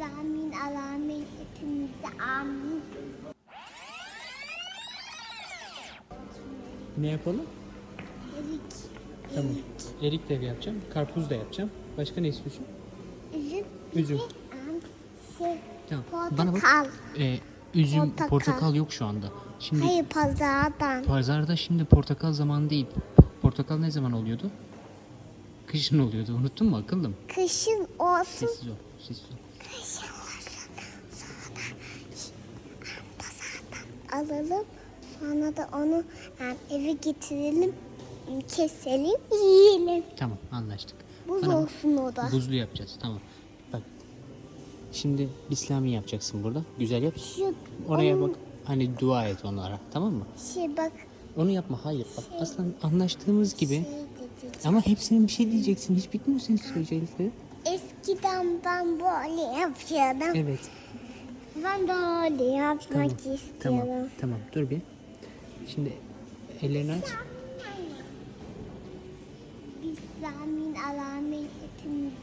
Bismillahirrahmanirrahim. Alamin hepimize amin. Ne yapalım? Erik, Tamam. Erik de yapacağım. Karpuz da yapacağım. Başka ne istiyorsun? üzüm, Üzüm. şey, Tamam. portakal. Bana bak. Ee, üzüm, Portakal. portakal. yok şu anda. Şimdi Hayır pazardan. pazarda şimdi portakal zamanı değil. Portakal ne zaman oluyordu? Kışın oluyordu. Unuttun mu akıllım? Kışın olsun. Sessiz ol. Sessiz ol. Alalım. Sonra da onu yani eve getirelim, keselim, yiyelim. Tamam anlaştık. Buz Bana olsun o da. Buzlu yapacağız. Tamam. Bak. Şimdi İslami yapacaksın burada. Güzel yap. Şu Oraya onun bak. Hani dua et onlara. Tamam mı? Şey bak. Onu yapma. Hayır. Bak aslan anlaştığımız gibi. Şey. Ama hepsinin bir şey diyeceksin. Hiç bitmiyor senin söyleyeceklerin. Eskiden ben böyle yapıyordum. Evet. Ben de öyle yapmak Tamam. istiyorum. Tamam. Tamam. Dur bir. Şimdi ellerini aç. Bismillahirrahmanirrahim. Hepimize